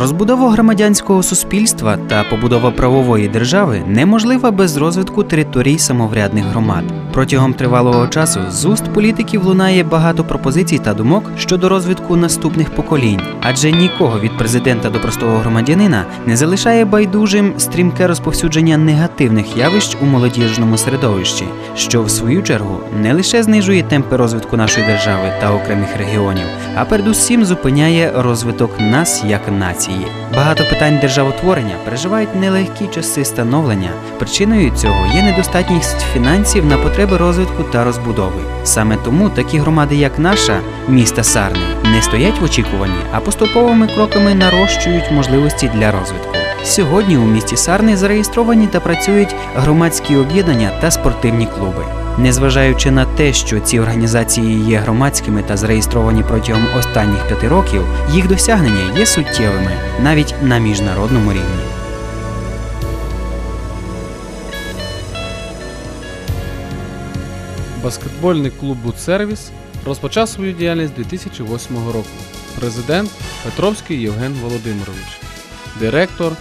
Розбудова громадянського суспільства та побудова правової держави неможлива без розвитку територій самоврядних громад. Протягом тривалого часу з уст політиків лунає багато пропозицій та думок щодо розвитку наступних поколінь, адже нікого від президента до простого громадянина не залишає байдужим стрімке розповсюдження негативних явищ у молодіжному середовищі, що в свою чергу не лише знижує темпи розвитку нашої держави та окремих регіонів, а передусім зупиняє розвиток нас як нації. Багато питань державотворення переживають нелегкі часи становлення. Причиною цього є недостатність фінансів на потреби розвитку та розбудови. Саме тому такі громади, як наша, міста Сарни, не стоять в очікуванні, а поступовими кроками нарощують можливості для розвитку. Сьогодні у місті Сарни зареєстровані та працюють громадські об'єднання та спортивні клуби. Незважаючи на те, що ці організації є громадськими та зареєстровані протягом останніх п'яти років, їх досягнення є суттєвими навіть на міжнародному рівні. Баскетбольний клуб «Будсервіс» розпочав свою діяльність 2008 року. Президент Петровський Євген Володимирович, директор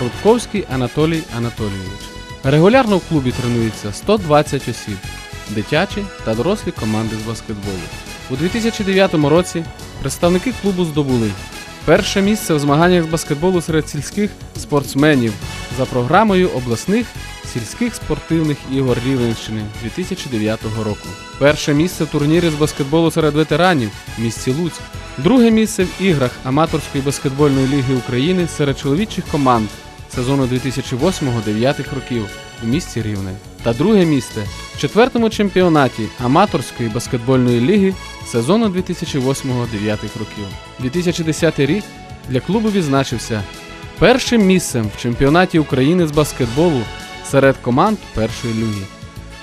Рудковський Анатолій Анатолійович. Регулярно в клубі тренується 120 осіб, дитячі та дорослі команди з баскетболу. У 2009 році представники клубу здобули перше місце в змаганнях з баскетболу серед сільських спортсменів за програмою обласних сільських спортивних ігор Рівненщини 2009 року. Перше місце в турнірі з баскетболу серед ветеранів в місті Луцьк. Друге місце в іграх аматорської баскетбольної ліги України серед чоловічих команд сезону 2008-2009 років у місті Рівне. Та друге місце четвертому чемпіонаті аматорської баскетбольної ліги сезону 2008-2009 років. 2010 рік для клубу відзначився першим місцем в чемпіонаті України з баскетболу серед команд першої ліги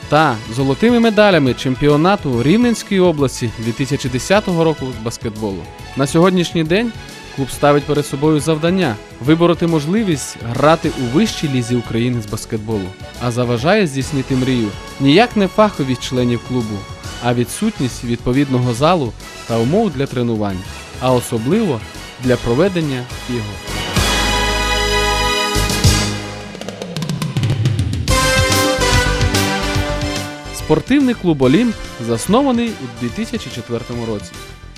та золотими медалями чемпіонату Рівненської області 2010 року з баскетболу. На сьогоднішній день клуб ставить перед собою завдання вибороти можливість грати у вищій лізі України з баскетболу, а заважає здійснити мрію ніяк не фаховість членів клубу, а відсутність відповідного залу та умов для тренувань, а особливо для проведення ігор. Спортивний клуб Олімп заснований у 2004 році.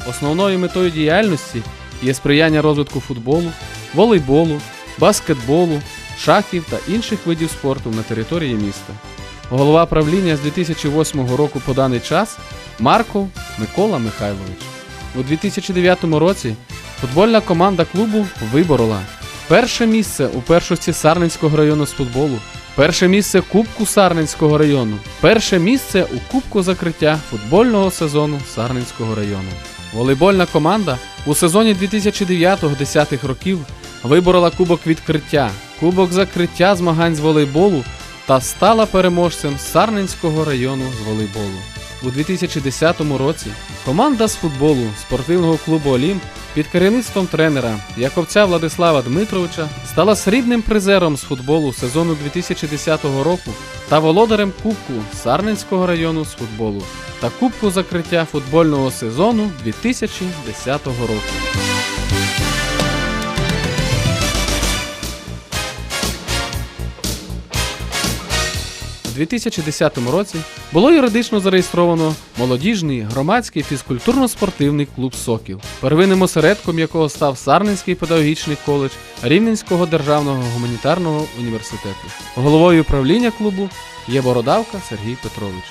Основною метою діяльності є сприяння розвитку футболу, волейболу, баскетболу, шахів та інших видів спорту на території міста. Голова правління з 2008 року по даний час Марков Микола Михайлович. У 2009 році футбольна команда клубу виборола перше місце у першості Сарненського району з футболу, перше місце Кубку Сарненського району, перше місце у Кубку закриття футбольного сезону Сарненського району. Волейбольна команда у сезоні 2009-10 років виборола Кубок відкриття, Кубок закриття змагань з волейболу та стала переможцем Сарненського району з волейболу. У 2010 році команда з футболу спортивного клубу Олімп під керівництвом тренера Яковця Владислава Дмитровича стала срібним призером з футболу сезону 2010 року та володарем Кубку Сарненського району з футболу та Кубку закриття футбольного сезону 2010 року. 2010 році було юридично зареєстровано молодіжний громадський фізкультурно-спортивний клуб Сокіл, первинним осередком якого став Сарненський педагогічний коледж Рівненського державного гуманітарного університету. Головою правління клубу є Бородавка Сергій Петрович.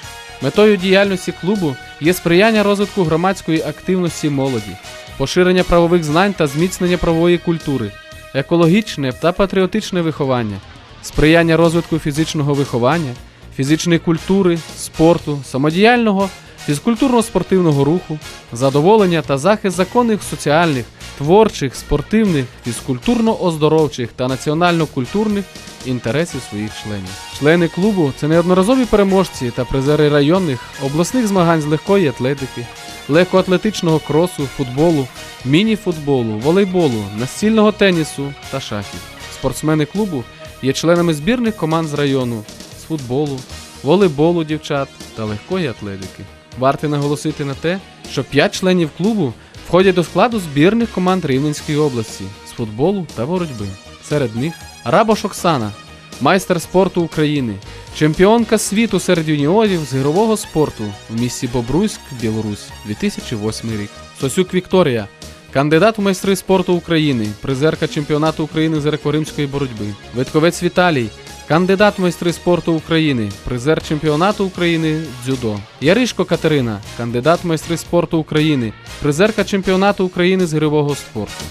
Метою діяльності клубу є сприяння розвитку громадської активності молоді, поширення правових знань та зміцнення правової культури, екологічне та патріотичне виховання, сприяння розвитку фізичного виховання, фізичної культури, спорту, самодіяльного, фізкультурно-спортивного руху, задоволення та захист законних соціальних, творчих, спортивних, фізкультурно-оздоровчих та національно-культурних інтересів своїх членів. Члени клубу це неодноразові переможці та призери районних, обласних змагань з легкої атлетики, легкоатлетичного кросу, футболу, міні-футболу, волейболу, настільного тенісу та шахів. Спортсмени клубу є членами збірних команд з району футболу, волейболу дівчат та легкої атлетики. Варто наголосити на те, що 5 членів клубу входять до складу збірних команд Рівненської області з футболу та боротьби. Серед них Рабош Оксана, майстер спорту України, чемпіонка світу серед юніорів з ігрового спорту в місті Бобруйськ, Білорусь, 2008 рік. Сосюк Вікторія, кандидат у майстри спорту України, призерка чемпіонату України з греко-римської боротьби. Витковець Віталій, кандидат майстри спорту України, призер чемпіонату України дзюдо. Яришко Катерина, кандидат майстри спорту України, призерка чемпіонату України з гривого спорту.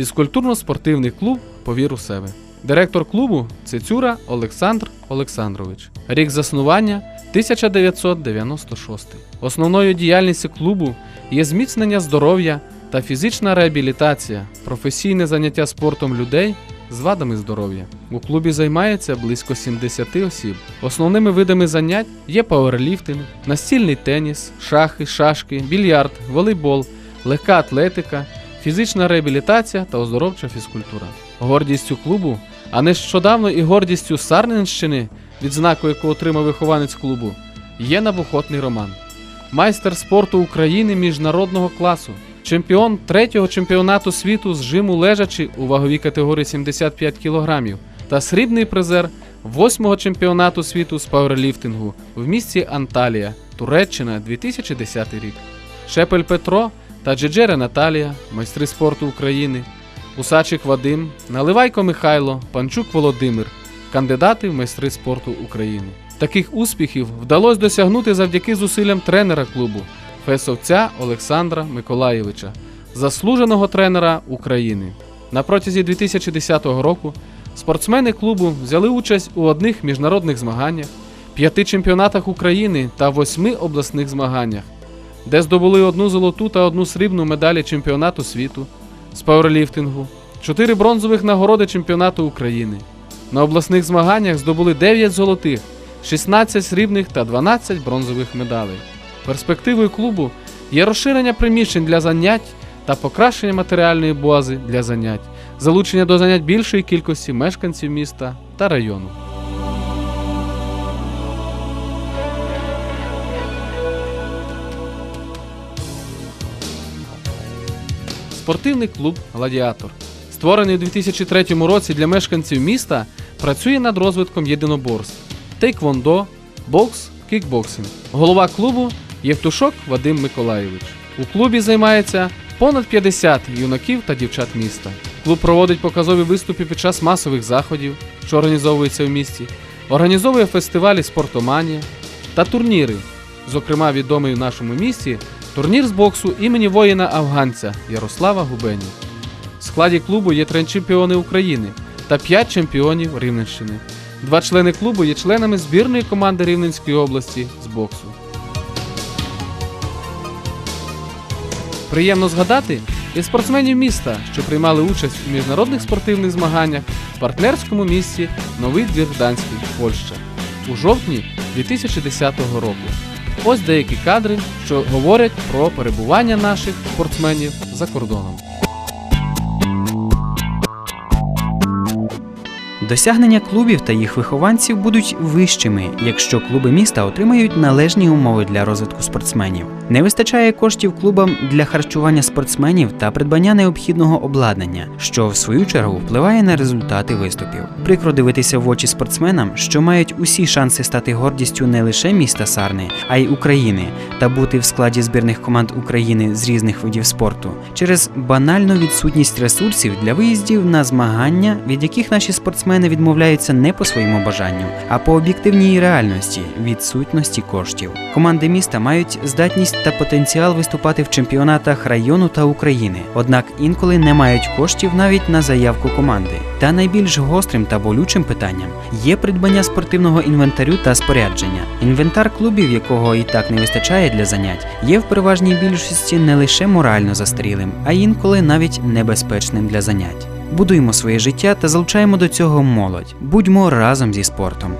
Фізкультурно-спортивний клуб Повір у себе. Директор клубу Цицюра Олександр Олександрович. Рік заснування 1996. Основною діяльністю клубу є зміцнення здоров'я та фізична реабілітація, професійне заняття спортом людей з вадами здоров'я. У клубі займається близько 70 осіб. Основними видами занять є пауерліфтинг, настільний теніс, шахи, шашки, більярд, волейбол, легка атлетика, фізична реабілітація та оздоровча фізкультура. Гордістю клубу, а нещодавно і гордістю Сарненщини, відзнаку яку отримав вихованець клубу, є набухотний Роман, майстер спорту України міжнародного класу, чемпіон третього чемпіонату світу з жиму лежачи у ваговій категорії 75 кг та срібний призер восьмого чемпіонату світу з пауерліфтингу в місті Анталія, Туреччина 2010 рік. Шепель Петро та Джеджере Наталія, майстри спорту України, Усачик Вадим, Наливайко Михайло, Панчук Володимир, кандидати в майстри спорту України. Таких успіхів вдалося досягнути завдяки зусиллям тренера клубу Фесовця Олександра Миколаєвича, заслуженого тренера України. На протязі 2010 року спортсмени клубу взяли участь у одних міжнародних змаганнях, п'яти чемпіонатах України та восьми обласних змаганнях де здобули одну золоту та одну срібну медалі чемпіонату світу з пауерліфтингу, чотири бронзових нагороди чемпіонату України. На обласних змаганнях здобули 9 золотих, 16 срібних та 12 бронзових медалей. Перспективою клубу є розширення приміщень для занять та покращення матеріальної бази для занять, залучення до занять більшої кількості мешканців міста та району. Спортивний клуб Гладіатор, створений у 2003 році для мешканців міста, працює над розвитком єдиноборств, тейквондо, бокс, кікбоксинг. Голова клубу Євтушок Вадим Миколаєвич. У клубі займається понад 50 юнаків та дівчат міста. Клуб проводить показові виступи під час масових заходів, що організовуються в місті, організовує фестивалі Спортоманія та турніри. Зокрема, відомий в нашому місті Турнір з боксу імені воїна-афганця Ярослава Губені. В складі клубу є три чемпіони України та п'ять чемпіонів Рівненщини. Два члени клубу є членами збірної команди Рівненської області з боксу. Приємно згадати і спортсменів міста, що приймали участь у міжнародних спортивних змаганнях в партнерському місті Новий Двір Гданський, Польща у жовтні 2010 року. Ось деякі кадри, що говорять про перебування наших спортсменів за кордоном. Досягнення клубів та їх вихованців будуть вищими, якщо клуби міста отримають належні умови для розвитку спортсменів. Не вистачає коштів клубам для харчування спортсменів та придбання необхідного обладнання, що в свою чергу впливає на результати виступів. Прикро дивитися в очі спортсменам, що мають усі шанси стати гордістю не лише міста Сарни, а й України, та бути в складі збірних команд України з різних видів спорту через банальну відсутність ресурсів для виїздів на змагання, від яких наші спортсмени відмовляються не по своєму бажанню, а по об'єктивній реальності відсутності коштів. Команди міста мають здатність та потенціал виступати в чемпіонатах району та України, однак інколи не мають коштів навіть на заявку команди. Та найбільш гострим та болючим питанням є придбання спортивного інвентарю та спорядження. Інвентар клубів, якого і так не вистачає для занять, є в переважній більшості не лише морально застарілим, а інколи навіть небезпечним для занять. Будуємо своє життя та залучаємо до цього молодь. Будьмо разом зі спортом.